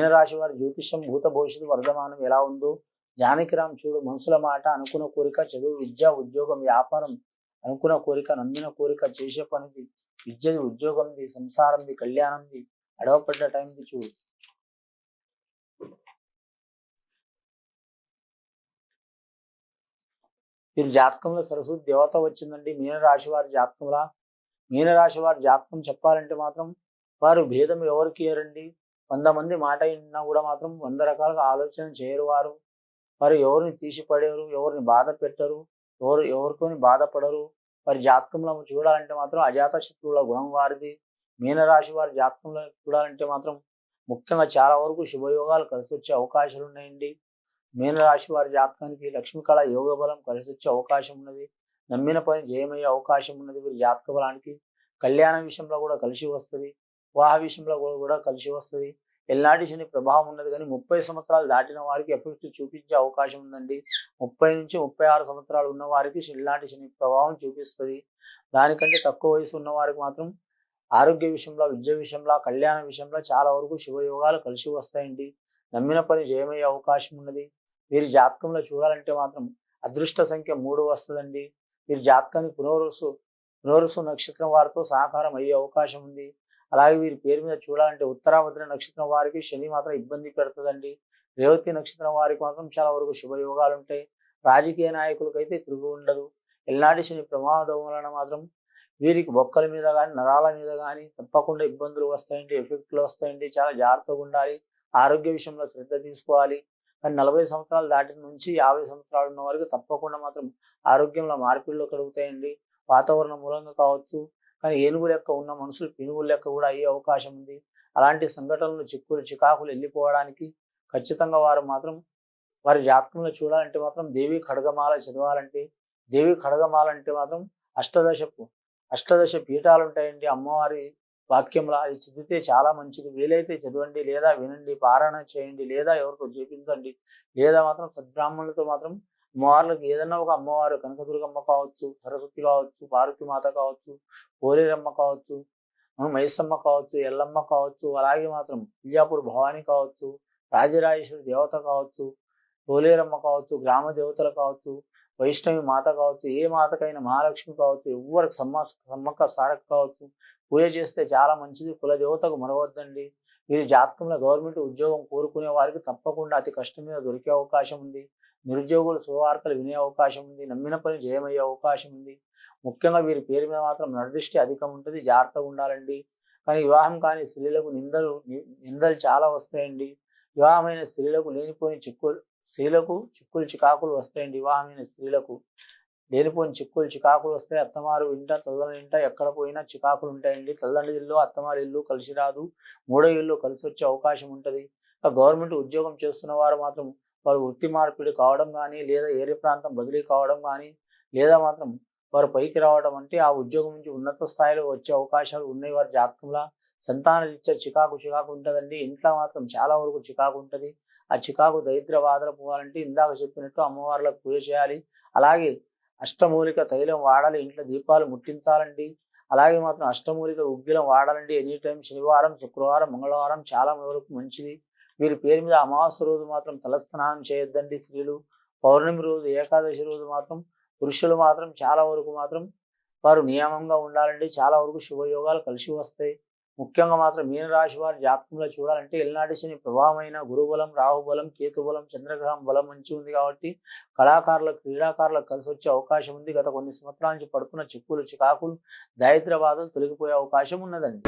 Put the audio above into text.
మీనరాశి వారి జ్యోతిష్యం భూత భవిష్యత్తు వర్ధమానం ఎలా ఉందో జానకిరామ్ చూడు మనుషుల మాట అనుకున్న కోరిక చదువు విద్య ఉద్యోగం వ్యాపారం అనుకున్న కోరిక నమ్మిన కోరిక చేసే పనిది విద్యది ఉద్యోగంది సంసారంది కళ్యాణంది అడవపడ్డ టైంది చూడు. వీరి జాతకంలో సరస్వతి దేవత వచ్చిందండి. మీనరాశి వారి జాతకంలో మీనరాశి వారి జాతకం చెప్పాలంటే మాత్రం వారు భేదం ఎవరికి ఇయ్యరండి వంద మంది మాట విన్నా కూడా మాత్రం వంద రకాలుగా ఆలోచన చేయరు వారు వారు ఎవరిని తీసిపడేరు ఎవరిని బాధ పెట్టరు ఎవరు ఎవరితోని బాధపడరు. వారి జాతకంలో చూడాలంటే మాత్రం అజాత శత్రువుల గుణం వారిది. మీనరాశి వారి జాతకంలో చూడాలంటే మాత్రం ముఖ్యంగా చాలా వరకు శుభయోగాలు కలిసి వచ్చే అవకాశాలు ఉన్నాయండి. మీనరాశి వారి జాతకానికి లక్ష్మీ కళ యోగ బలం కలిసి వచ్చే అవకాశం ఉన్నది. నమ్మిన పని జయమయ్యే అవకాశం ఉన్నది. వీరి జాతక బలానికి కళ్యాణ విషయంలో కూడా కలిసి వస్తుంది. వివాహ విషయంలో కూడా కూడా కలిసి వస్తుంది. ఎల్నాటి శని ప్రభావం ఉన్నది కానీ ముప్పై సంవత్సరాలు దాటిన వారికి ఎఫెక్ట్ చూపించే అవకాశం ఉందండి. ముప్పై నుంచి ముప్పై ఆరు సంవత్సరాలు ఉన్న వారికి ఎల్నాటి శని ప్రభావం చూపిస్తుంది. దానికంటే తక్కువ వయసు ఉన్న వారికి మాత్రం ఆరోగ్య విషయంలో విద్య విషయంలో కళ్యాణ విషయంలో చాలా వరకు శుభయోగాలు కలిసి వస్తాయండి. నమ్మిన పని జయమయ్యే అవకాశం ఉన్నది. వీరి జాతకంలో చూడాలంటే మాత్రం అదృష్ట సంఖ్య మూడు వస్తుందండి. వీరి జాతకాన్ని పునరుసు పునరుసు నక్షత్రం వారితో సహకారం అయ్యే అవకాశం ఉంది. అలాగే వీరి పేరు మీద చూడాలంటే ఉత్తరాభద్ర నక్షత్రం వారికి శని మాత్రం ఇబ్బంది పెడుతుందండి. రేవతి నక్షత్రం వారికి మాత్రం చాలా వరకు శుభయోగాలు ఉంటాయి రాజకీయ నాయకులకైతే తిరుగు ఉండదు. ఎల్నాటి శని ప్రమాదం వలన మాత్రం వీరికి బొక్కల మీద కానీ నరాల మీద కానీ తప్పకుండా ఇబ్బందులు వస్తాయండి ఎఫెక్ట్లు వస్తాయండి. చాలా జాగ్రత్తగా ఉండాలి. ఆరోగ్య విషయంలో శ్రద్ధ తీసుకోవాలి. కానీ నలభై సంవత్సరాలు దాటి నుంచి యాభై సంవత్సరాలు ఉన్న వరకు తప్పకుండా మాత్రం ఆరోగ్యంలో మార్పిళ్ళు కలుగుతాయండి. వాతావరణం మూలంగా కావచ్చు కానీ ఏనుగు లెక్క ఉన్న మనుషులు పెనుగుల లెక్క కూడా అయ్యే అవకాశం ఉంది. అలాంటి సంఘటనలు చిక్కులు చికాకులు వెళ్ళిపోవడానికి ఖచ్చితంగా వారు మాత్రం వారి జాతకంలో చూడాలంటే మాత్రం దేవి ఖడ్గమాల చదవాలంటే దేవి ఖడ్గమాల అంటే మాత్రం అష్టదశపు అష్టదశ పీఠాలు ఉంటాయండి. అమ్మవారి వాక్యంలో అది చదివితే చాలా మంచిది. వీలైతే చదవండి లేదా వినండి పారాయణ చేయండి లేదా ఎవరితో చేపించండి లేదా మాత్రం సద్బ్రాహ్మణులతో మాత్రం అమ్మవార్లకు ఏదైనా ఒక అమ్మవారు కనకదుర్గమ్మ కావచ్చు సరస్వతి కావచ్చు పార్వతి మాత కావచ్చు పోలేరమ్మ కావచ్చు మైసమ్మ కావచ్చు ఎల్లమ్మ కావచ్చు అలాగే మాత్రం విజయాపూర్ భవాని కావచ్చు రాజరాజేశ్వరి దేవత కావచ్చు పోలేరమ్మ కావచ్చు గ్రామ దేవతలు కావచ్చు వైష్ణవి మాత కావచ్చు ఏ మాతకైనా మహాలక్ష్మి కావచ్చు ఎవ్వరికి సమ్మ సమ్మక్క సారక్క కావచ్చు పూజ చేస్తే చాలా మంచిది కుల దేవతకు మరవద్దండి. వీరి జాతకంలో గవర్నమెంట్ ఉద్యోగం కోరుకునే వారికి తప్పకుండా అతి కష్టం మీద దొరికే అవకాశం ఉంది. నిరుద్యోగులు శుభవార్తలు వినే అవకాశం ఉంది. నమ్మిన పని జయమయ్యే అవకాశం ఉంది. ముఖ్యంగా వీరి పేరు మీద మాత్రం నరదృష్టి అధికం ఉంటుంది. జాగ్రత్తగా ఉండాలండి. కానీ వివాహం కాని స్త్రీలకు నిందలు నిందలు చాలా వస్తాయండి. వివాహమైన స్త్రీలకు లేనిపోని చిక్కులు స్త్రీలకు చిక్కులు చికాకులు వస్తాయండి. వివాహమైన స్త్రీలకు లేనిపోని చిక్కులు చికాకులు వస్తాయి అత్తమారు ఇంట తల్లని ఇంట ఎక్కడ పోయినా చికాకులు ఉంటాయండి. తల్లండి ఇల్లు అత్తమారి ఇల్లు కలిసి రాదు. మూడో ఇల్లు కలిసి వచ్చే అవకాశం ఉంటుంది. గవర్నమెంట్ ఉద్యోగం చేస్తున్న వారు మాత్రం వారు వృత్తి మార్పిడి కావడం కానీ లేదా ఏరే ప్రాంతం బదిలీ కావడం కానీ లేదా మాత్రం వారు పైకి రావడం అంటే ఆ ఉద్యోగం నుంచి ఉన్నత స్థాయిలో వచ్చే అవకాశాలు ఉన్నాయి. వారి జాతకంలో సంతాన రీత్యా చికాకు చికాకు ఉంటుందండి. ఇంట్లో మాత్రం చాలా వరకు చికాకు ఉంటుంది. ఆ చికాకు దరిద్ర బాధలు పోవాలంటే ఇందాక చెప్పినట్టు అమ్మవార్లకు పూజ చేయాలి. అలాగే అష్టమూలిక తైలం వాడాలి ఇంట్లో దీపాలు ముట్టించాలండి. అలాగే మాత్రం అష్టమూలిక ఉగ్గిలం వాడాలండి. ఎనీ టైం శనివారం శుక్రవారం మంగళవారం చాలా వరకు మంచిది. వీరి పేరు మీద అమావాస్య రోజు మాత్రం తలస్నానం చేయొద్దండి స్త్రీలు. పౌర్ణమి రోజు ఏకాదశి రోజు మాత్రం పురుషులు మాత్రం చాలా వరకు మాత్రం వారు నియమంగా ఉండాలండి. చాలా వరకు శుభయోగాలు కలిసి వస్తాయి. ముఖ్యంగా మాత్రం మీనరాశి వారి జాతకంలో చూడాలంటే ఎల్నాటి శని ప్రభావమైన గురుబలం రాహుబలం కేతుబలం చంద్రగ్రహం బలం మంచి ఉంది కాబట్టి కళాకారులకు క్రీడాకారులకు కలిసి వచ్చే అవకాశం ఉంది. గత కొన్ని సంవత్సరాల నుంచి పడుతున్న చిక్కులు చికాకులు దారిద్ర బాధలు తొలగిపోయే అవకాశం ఉన్నదండి.